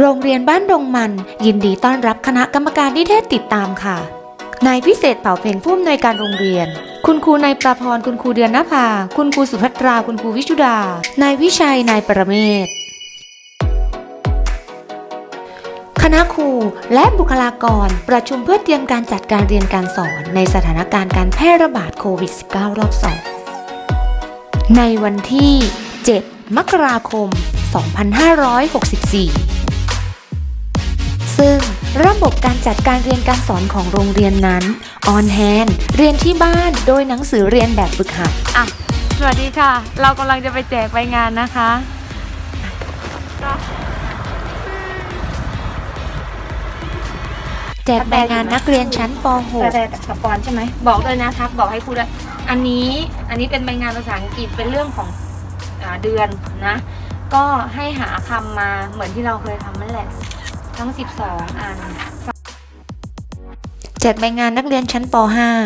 โรงเรียนบ้านดงมันยินดีต้อนรับคณะกรรมการนิเทศติดตามค่ะ นายพิเศษเป่าเพ็งผู้อำนวยการโรงเรียน คุณครูนายประพร คุณครูเดือนนภา คุณครูสุภัตรา คุณครูวิชุดา นายวิชัย นายประเมศ คณะครูและบุคลากรประชุมเพื่อเตรียมการจัดการเรียนการสอนในสถานการณ์การแพร่ระบาดโควิด -19 รอบ2ในวันที่ 7 มกราคม 2564 ระบบการจัดการเรียนการสอนของโรงเรียนนั้นออนแฮนเรียนที่บ้านโดยหนังสือเรียนแบบฝึกหัดอะสวัสดีค่ะ เรากำลังจะไปแจกใบงานนะคะแจกใบงานนักเรียนชั้นป แต่แต่แต่กับปอนใช่ไหม บอกเลยนะทักบอกให้ครูด้วยอันนี้อันนี้เป็นใบงานภาษาอังกฤษเป็นเรื่องของอาเดือนนะ ก็ให้หาคำมาเหมือนที่เราเคยทำนั่นแหละ ทั้ง 12 อัน .6 แจกใบงานนักเรียนชั้นป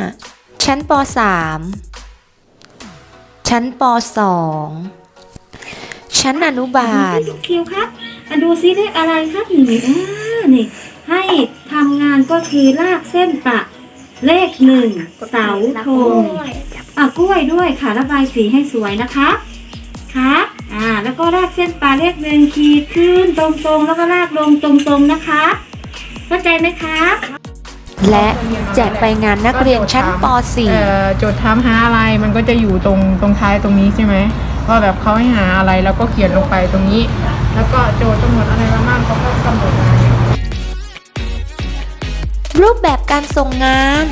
.5 ชั้นป .3 ชั้นป .2 ชั้นอนุบาลดูสิคิวครับมาดูซิเลขอะไรครับนี่อ่านี่ ให้ทำงานก็คือลากเส้นประเลขหนึ่งเสาธงอะกล้วยด้วยค่ะระบายสีให้สวยนะคะ ครับ อ่า แล้วก็ลากเส้นปลาเลขหนึ่งขีดขึ้นตรงๆ แล้วก็ลากลงตรงๆนะคะ เข้าใจไหมครับและแจกใบงานนักเรียนชั้นป เอ่อโจทย์ถามหาอะไรมันก็จะอยู่ตรงตรงท้ายตรงนี้ใช่ไหมว่าแบบเขาให้หาอะไรแล้วก็เขียนลงไปตรงนี้ แล้วก็โจทย์กำหนดอะไรมาบ้างเขาก็กำหนดมา .4 รูปแบบการส่งงาน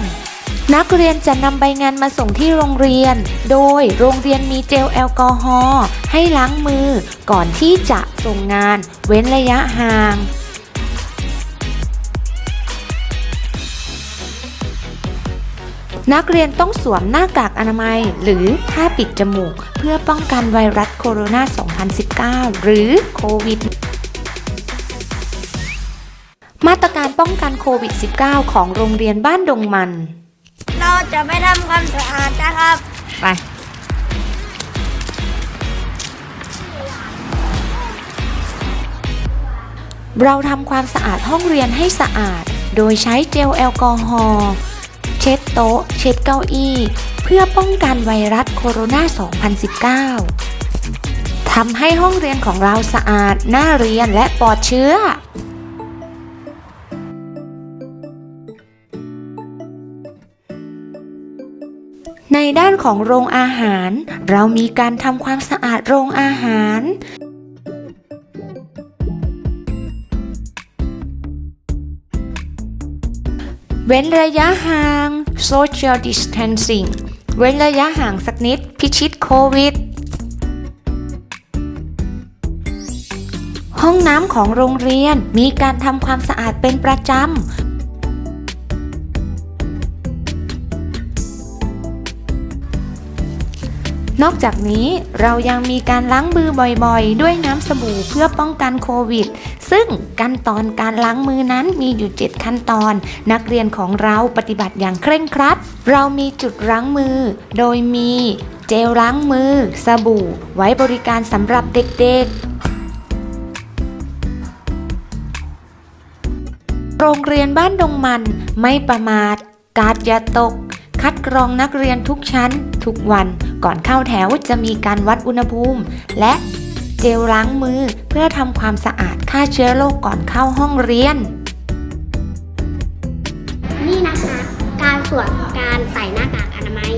นักเรียนจะนำใบงานมาส่งที่โรงเรียน โดยโรงเรียนมีเจลแอลกอฮอล์ให้ล้างมือก่อนที่จะส่งงาน เว้นระยะห่างนักเรียนต้องสวมหน้ากากอนามัย หรือผ้าปิดจมูก เพื่อป้องกันไวรัสโคโรนา 2019 หรือโควิด มาตรการป้องกันโควิด -19 ของโรงเรียนบ้านดงมัน เราจะไปทำความสะอาดนะครับ ไป เราทำความสะอาดห้องเรียนให้สะอาด โดยใช้เจลแอลกอฮอล์เช็ดโต๊ะ เช็ดเก้าอี้ เพื่อป้องกันไวรัสโคโรนา 2019ทำให้ห้องเรียนของเราสะอาด น่าเรียนและปลอดเชื้อ ในด้านของโรงอาหาร เรามีการทำความสะอาดโรงอาหาร เว้นระยะห่าง social distancing เว้นระยะห่างสักนิด พิชิตโควิด ห้องน้ำของโรงเรียนมีการทำความสะอาดเป็นประจำ นอกจากนี้เรายังมีการล้างมือบ่อยๆ ด้วยน้ำสบู่เพื่อป้องกันโควิด ซึ่งขั้นตอนการล้างมือนั้นมีอยู่ 7 ขั้นตอน นักเรียนของเราปฏิบัติอย่างเคร่งครัด เรามีจุดล้างมือ โดยมีเจลล้างมือ สบู่ ไว้บริการสำหรับเด็กๆ โรงเรียนบ้านดงมันไม่ประมาท กาดอย่าตก คัดกรองนักเรียนทุกชั้น ทุกวัน ก่อนเข้าแถวจะมีการวัดอุณหภูมิ และเจลล้างมือเพื่อทำความสะอาดฆ่าเชื้อโรคก่อนเข้าห้องเรียน นี่นะคะ การสวมการใส่หน้ากากอนามัย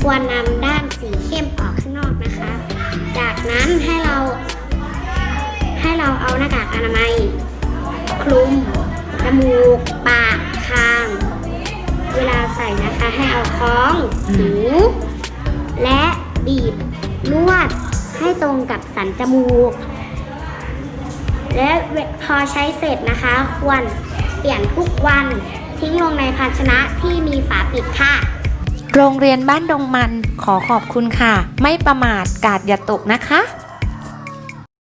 ควรนำด้านสีเข้มออกข้างนอกนะคะ จากนั้นให้เราให้เราเอาหน้ากากอนามัย คลุมจมูก ปาก คาง เวลาใส่นะคะให้เอาคล้องหู และบีบนวดให้ตรงกับสันจมูก และพอใช้เสร็จนะคะ ควรเปลี่ยนทุกวันทิ้งลงในภาชนะที่มีฝาปิดค่ะ โรงเรียนบ้านดงมันขอขอบคุณค่ะ ไม่ประมาทกาดอย่าตกนะคะ